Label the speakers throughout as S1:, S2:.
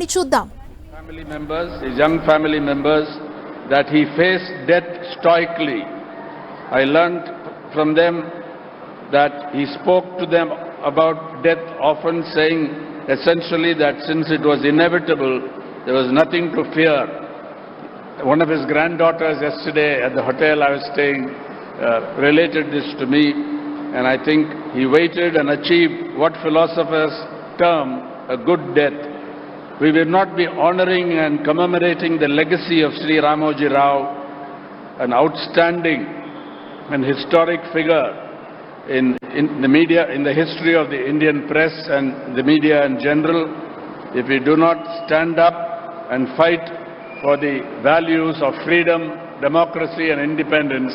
S1: ఏమంటున్నారని చూద్దాం
S2: family members, his young family members, that he faced death stoically. I learned from them that he spoke to them about death, often saying essentially that since it was inevitable, there was nothing to fear. One of his granddaughters yesterday at the hotel I was staying uh, related this to me, and I think he waited and achieved what philosophers term a good death. We will not be honoring and commemorating the legacy of Sri Ramoji Rao, an outstanding and historic figure in, in the media, in the history of the Indian press and the media in general, if we do not stand up and fight for the values of freedom, democracy and independence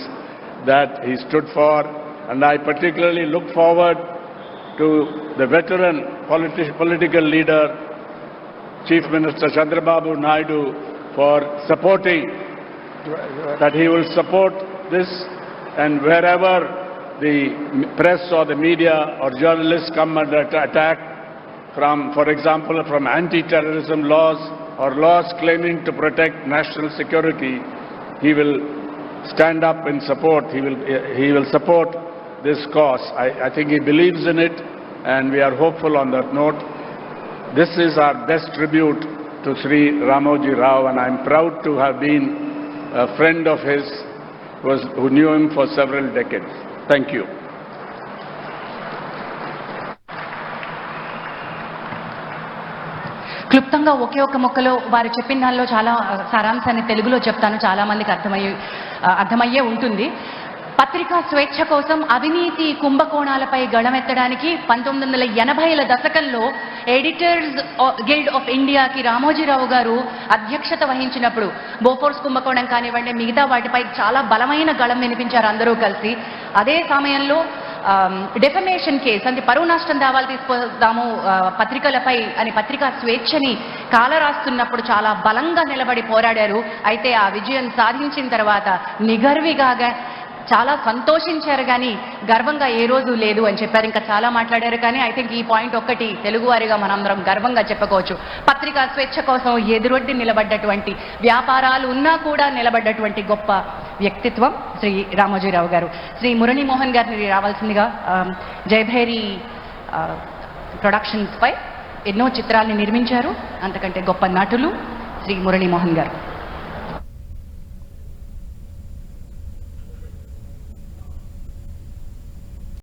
S2: that he stood for. And I particularly look forward to the veteran politi- political leader, Chief Minister Chandrababu Naidu, for supporting, that he will support this and wherever the press or the media or journalists come under attack from, for example, from anti-terrorism laws or laws claiming to protect national security, he will stand up in support. He will, he will support this cause. I, I think he believes in it and we are hopeful on that note. This is our best tribute to Sri Ramoji Rao and I'm proud to have been a friend of his was, who knew him for several decades. Thank you.
S3: క్లుప్తంగా ఒకే ఒక మొక్కలో వారు చెప్పిన దానిలో చాలా ఆ, సారాంశాన్ని తెలుగులో చెప్తాను చాలా మందికి అర్థమయ్యే ఆ, అర్థమయ్యే ఉంటుంది పత్రికా స్వేచ్ఛ కోసం అవినీతి కుంభకోణాలపై గళమెత్తడానికి పంతొమ్మిది వందల ఎనభైల దశకంలో ఎడిటర్స్ గిల్డ్ ఆఫ్ ఇండియాకి రామోజీరావు గారు అధ్యక్షత వహించినప్పుడు బోఫోర్స్ కుంభకోణం కానివ్వండి మిగతా వాటిపై చాలా బలమైన గళం వినిపించారు అందరూ కలిసి. అదే సమయంలో డెఫమేషన్ కేసు అంటే పరువు నష్టం దావాలు తీసుకొద్దాము పత్రికలపై అని పత్రికా స్వేచ్ఛని కాలరాస్తున్నప్పుడు చాలా బలంగా నిలబడి పోరాడారు. అయితే ఆ విజయం సాధించిన తర్వాత నిగర్విగాగా చాలా సంతోషించారు కానీ గర్వంగా ఏ రోజు లేదు అని చెప్పారు. ఇంకా చాలా మాట్లాడారు కానీ ఐ థింక్ ఈ పాయింట్ ఒక్కటి తెలుగువారిగా మనందరం గర్వంగా చెప్పుకోవచ్చు. పత్రికా స్వేచ్ఛ కోసం ఎదురొడ్డి నిలబడ్డటువంటి వ్యాపారాలు ఉన్నా కూడా నిలబడ్డటువంటి గొప్ప వ్యక్తిత్వం శ్రీ రామోజీరావు గారు. శ్రీ మురళీమోహన్ గారిని రావాల్సిందిగా జయభేరి జయభైరి ఎన్నో చిత్రాల్ని నిర్మించారు. అంతకంటే గొప్ప నటులు శ్రీ మురళీమోహన్ గారు.